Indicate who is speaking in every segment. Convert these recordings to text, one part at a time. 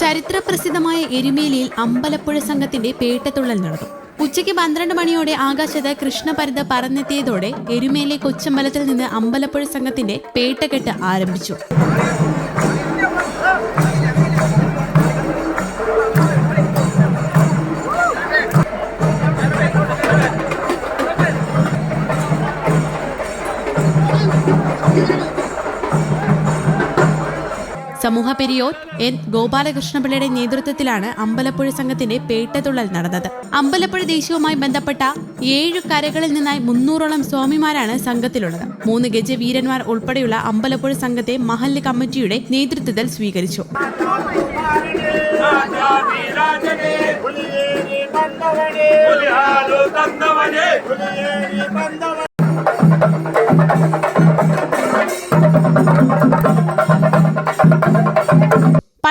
Speaker 1: ചരിത്രപ്രസിദ്ധമായ എരുമേലിയിൽ അമ്പലപ്പുഴ സംഘത്തിന്റെ പേട്ടത്തുള്ളൽ നടന്നു. ഉച്ചയ്ക്ക് പന്ത്രണ്ട് മണിയോടെ ആകാശത്ത് കൃഷ്ണപരിത പറന്നെത്തിയതോടെ എരുമേലെ കൊച്ചമ്പലത്തിൽ നിന്ന് അമ്പലപ്പുഴ സംഘത്തിന്റെ പേട്ടക്കെട്ട് ആരംഭിച്ചു. സമൂഹ പെരിയോർ എൻ ഗോപാലകൃഷ്ണപിള്ളയുടെ നേതൃത്വത്തിലാണ് അമ്പലപ്പുഴ സംഘത്തിന്റെ പേട്ടതുള്ളൽ നടന്നത്. അമ്പലപ്പുഴ ദേശീയവുമായി ബന്ധപ്പെട്ട ഏഴു കരകളിൽ നിന്നായി മുന്നൂറോളം സ്വാമിമാരാണ് സംഘത്തിലുള്ളത്. മൂന്ന് ഗജവീരന്മാർ ഉൾപ്പെടെയുള്ള അമ്പലപ്പുഴ സംഘത്തെ മഹല്ല് കമ്മിറ്റിയുടെ നേതൃത്വത്തിൽ സ്വീകരിച്ചു.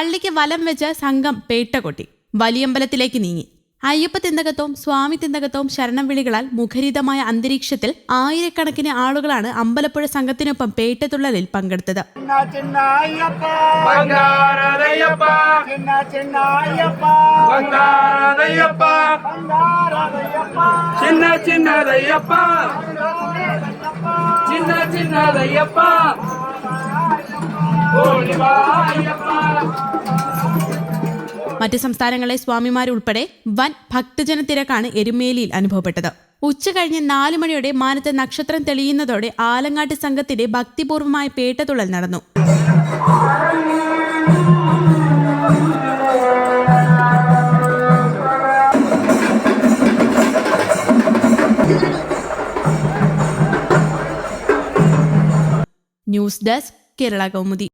Speaker 1: പള്ളിക്ക് വലം വെച്ച് സംഘം പേട്ട കൊട്ടി. വലിയമ്പലത്തിലേക്ക് നീങ്ങി. അയ്യപ്പ തിന്തകത്വവും സ്വാമി തിന്തകത്വവും ശരണം വിളികളാൽ മുഖരിതമായ അന്തരീക്ഷത്തിൽ ആയിരക്കണക്കിന് ആളുകളാണ് അമ്പലപ്പുഴ സംഘത്തിനൊപ്പം പേട്ടത്തുള്ളലിൽ പങ്കെടുത്തത്.
Speaker 2: ചിന്ന ചിന്നതയ്യപ്പ
Speaker 1: മറ്റ് സംസ്ഥാനങ്ങളിലെ സ്വാമിമാരുൾപ്പെടെ വൻ ഭക്തജന തിരക്കാണ് എരുമേലിയിൽ അനുഭവപ്പെട്ടത്. ഉച്ച കഴിഞ്ഞ് നാലു മണിയോടെ മാനത്ത് നക്ഷത്രം തെളിയുന്നതോടെ ആലങ്ങാട്ട് സംഘത്തിന്റെ ഭക്തിപൂർവമായ പേട്ടതുള്ളൽ നടന്നു. News desk Kerala Kaumudi.